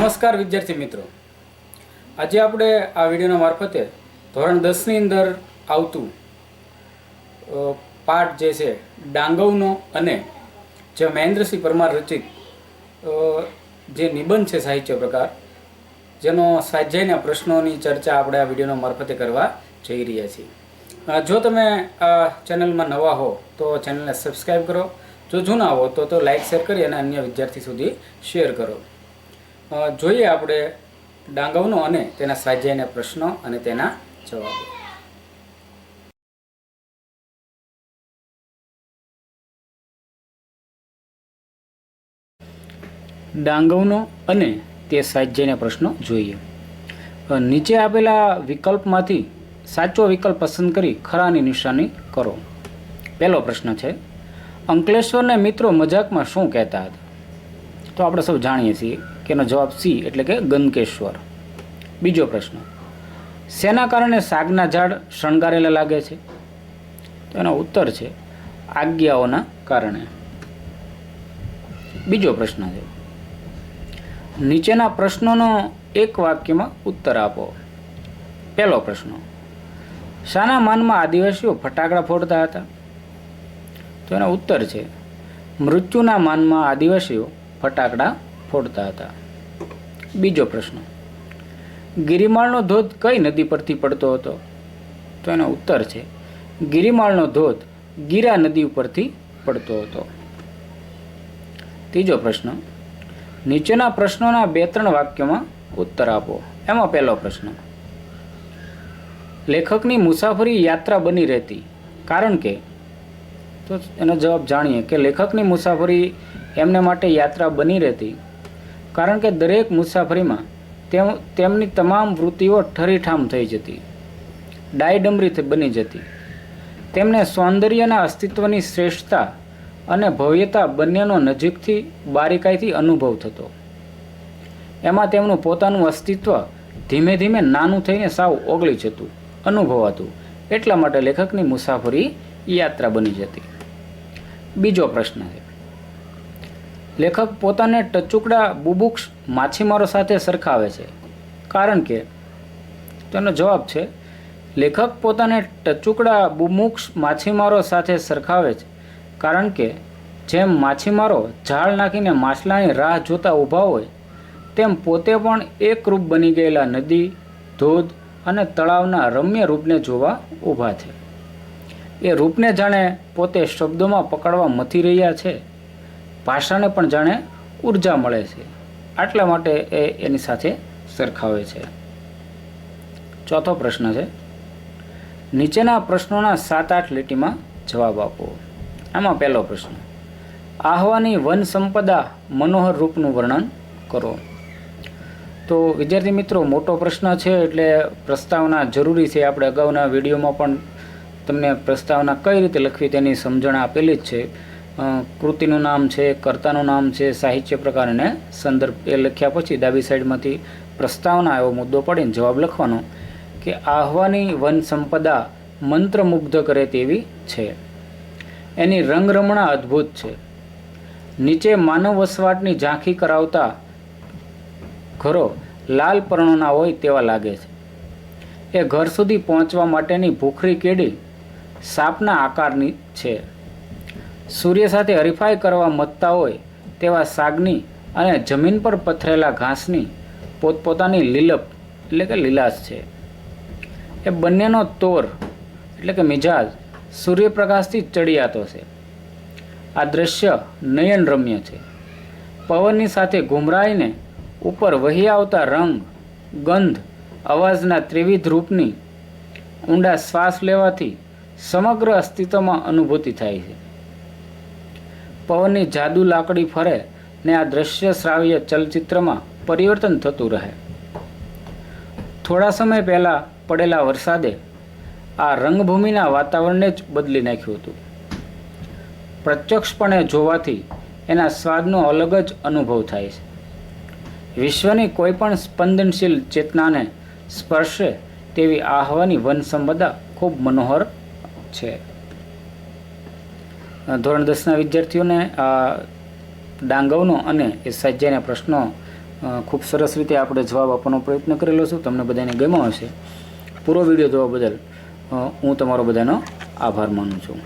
નમસ્કાર વિદ્યાર્થી મિત્રો. આજે આપણે આ વિડીયોના મારફતે ધોરણ દસની અંદર આવતું પાઠ જે છે, ડાંગવનો અને જે મહેન્દ્રસિંહ પરમાર રચિત જે નિબંધ છે સાહિત્ય પ્રકાર, જેનો સ્વાધ્યાયના પ્રશ્નોની ચર્ચા આપણે આ વિડીયોના મારફતે કરવા જઈ રહ્યા છીએ. જો તમે આ ચેનલમાં નવા હો, તો ચેનલને સબસ્ક્રાઈબ કરો. જો જૂના હો, તો તો લાઈક શેર કરી અને અન્ય વિદ્યાર્થી સુધી શેર કરો. જોઈએ આપણે ડાંગવનો અને તેના સ્વાધ્યાયના પ્રશ્નો અને તેના જવાબો. ડાંગવનો અને તે સ્વાધ્યાયના પ્રશ્નો જોઈએ. નીચે આપેલા વિકલ્પમાંથી સાચો વિકલ્પ પસંદ કરી ખરાની નિશાની કરો. પહેલો પ્રશ્ન છે, અંકલેશ્વરને મિત્રો મજાકમાં શું કહેતા હતા? તો આપણે સૌ જાણીએ છીએ કે એનો જવાબ સી એટલે કે ગંદકેશ્વર. બીજો પ્રશ્ન, શેના કારણે સાગના ઝાડ શણગારેલા લાગે છે? તો એનો ઉત્તર છે આજ્ઞાઓના કારણે. બીજો પ્રશ્ન છે, નીચેના પ્રશ્નોનો એક વાક્યમાં ઉત્તર આપો. પહેલો પ્રશ્ન, શાના માનમાં આદિવાસીઓ ફટાકડા ફોડતા હતા? તો એનો ઉત્તર છે, મૃત્યુના માનમાં આદિવાસીઓ ફટાકડા ફોડતા હતા. બીજો પ્રશ્ન. ગિરિમાળનો ધોધ કઈ નદી પરથી પડતો હતો? તો એનો ઉત્તર છે, ગિરિમાળનો ધોધ ગીરા નદી ઉપરથી પડતો હતો. ત્રીજો પ્રશ્ન. નીચેના પ્રશ્નોના બે ત્રણ વાક્યોમાં ઉત્તર આપો. એમાં પહેલો પ્રશ્ન. લેખકની મુસાફરી યાત્રા બની રહેતી. કારણ કે? તો એનો જવાબ જાણીએ કે લેખકની મુસાફરી એમને માટે યાત્રા બની રહેતી. કારણ કે દરેક મુસાફરીમાં તેમ, તેમની તમામ વૃત્તિઓ ઠરીઠામ થઈ જતી. ડાયડમરી બની જતી. તેમને સૌંદર્યના અસ્તિત્વની શ્રેષ્ઠતા અને ભવ્યતા બંનેનો નજીકથી, બારીકાઈથી અનુભવ થતો. એમાં તેમનું પોતાનું અસ્તિત્વ ધીમે ધીમે નાનું થઈને સાવ ઓગળી જતું, અનુભવાતું. એટલા માટે લેખકની મુસાફરી યાત્રા બની જતી. બીજો પ્રશ્ન છે. લેખક પોતાને ટચુકડા બુબુક્ષ માછીમારો સાથે સરખાવે છે. કારણ કે તેનો જવાબ છે, લેખક પોતાને ટચુકડા બુમુક્ષ માછીમારો સાથે સરખાવે છે. કારણ કે જેમ માછીમારો ઝાડ નાખીને માછલાની રાહ જોતા ઊભા હોય, તેમ પોતે પણ એકરૂપ બની ગયેલા નદી, ધોધ અને તળાવના રમ્ય રૂપને જોવા ઊભા છે. એ રૂપને જાણે પોતે શબ્દોમાં પકડવા મથી રહ્યા છે. ભાષાને પણ જાણે ઊર્જા મળે છે. આટલા માટે એ એની સાથે સરખાવે છે. ચોથો પ્રશ્ન છે. નીચેના પ્રશ્નોના સાત આઠ લીટીમાં જવાબ આપો. આમાં પહેલો પ્રશ્ન. આહવાની વન સંપદા મનોહર રૂપનું વર્ણન કરો. તો વિદ્યાર્થી મિત્રો, મોટો પ્રશ્ન છે એટલે પ્રસ્તાવના જરૂરી છે. આપણે અગાઉના વિડીયોમાં પણ તમને પ્રસ્તાવના કઈ રીતે લખવી તેની સમજણ આપેલી જ છે. કૃતિનું નામ છે, કર્તાનું નામ છે, સાહિત્ય પ્રકાર અને સંદર્ભ એ લખ્યા પછી ડાબી સાઈડમાંથી પ્રસ્તાવના એવો મુદ્દો પડીને જવાબ લખવાનો કે આહવાની વન સંપદા મંત્રમુગ્ધ કરે તેવી છે. એની રંગરમણા અદ્ભુત છે. નીચે માનવ વસવાટની ઝાંખી કરાવતા ઘરો લાલ પર્ણોના હોય તેવા લાગે છે. એ ઘર સુધી પહોંચવા માટેની ભૂખરી કેડી સાપના આકારની છે. સૂર્ય સાથે હરીફાઈ કરવા મથતા હોય તેવા સાગની અને જમીન પર પથરેલા ઘાસની પોતપોતાની લીલપ, એટલે કે લીલાશ છે. એ બંનેનો તોર, એટલે કે મિજાજ, સૂર્યપ્રકાશથી ચડિયાતો છે. આ દ્રશ્ય નયનરમ્ય છે. પવનની સાથે ઘુમરાઈને ઉપર વહી આવતા રંગ, ગંધ, અવાજના ત્રિવિધ રૂપની ઊંડા શ્વાસ લેવાથી સમગ્ર અસ્તિત્વમાં અનુભૂતિ થાય છે. પવનની જાદુ લાકડી ફરે ને આ દ્રશ્ય શ્રાવ્ય ચલચિત્રમાં પરિવર્તન થતું રહે. થોડા સમય પહેલાં પડેલા વરસાદે આ રંગભૂમિના વાતાવરણને જ બદલી નાખ્યું હતું. પ્રત્યક્ષપણે જોવાથી એના સ્વાદનો અલગ જ અનુભવ થાય છે. વિશ્વની કોઈપણ સ્પંદનશીલ ચેતનાને સ્પર્શે તેવી આહવાની વન સંપદા ખૂબ મનોહર છે. ધોરણ દસના વિદ્યાર્થીઓને આ ડાંગવનો અને એ સાહિત્યના પ્રશ્નો ખૂબ સરસ રીતે આપણે જવાબ આપવાનો પ્રયત્ન કરેલો છું. તમને બધાને ગમ્યો હશે. પૂરો વીડિયો જોવા બદલ હું તમારો બધાનો આભાર માનું છું.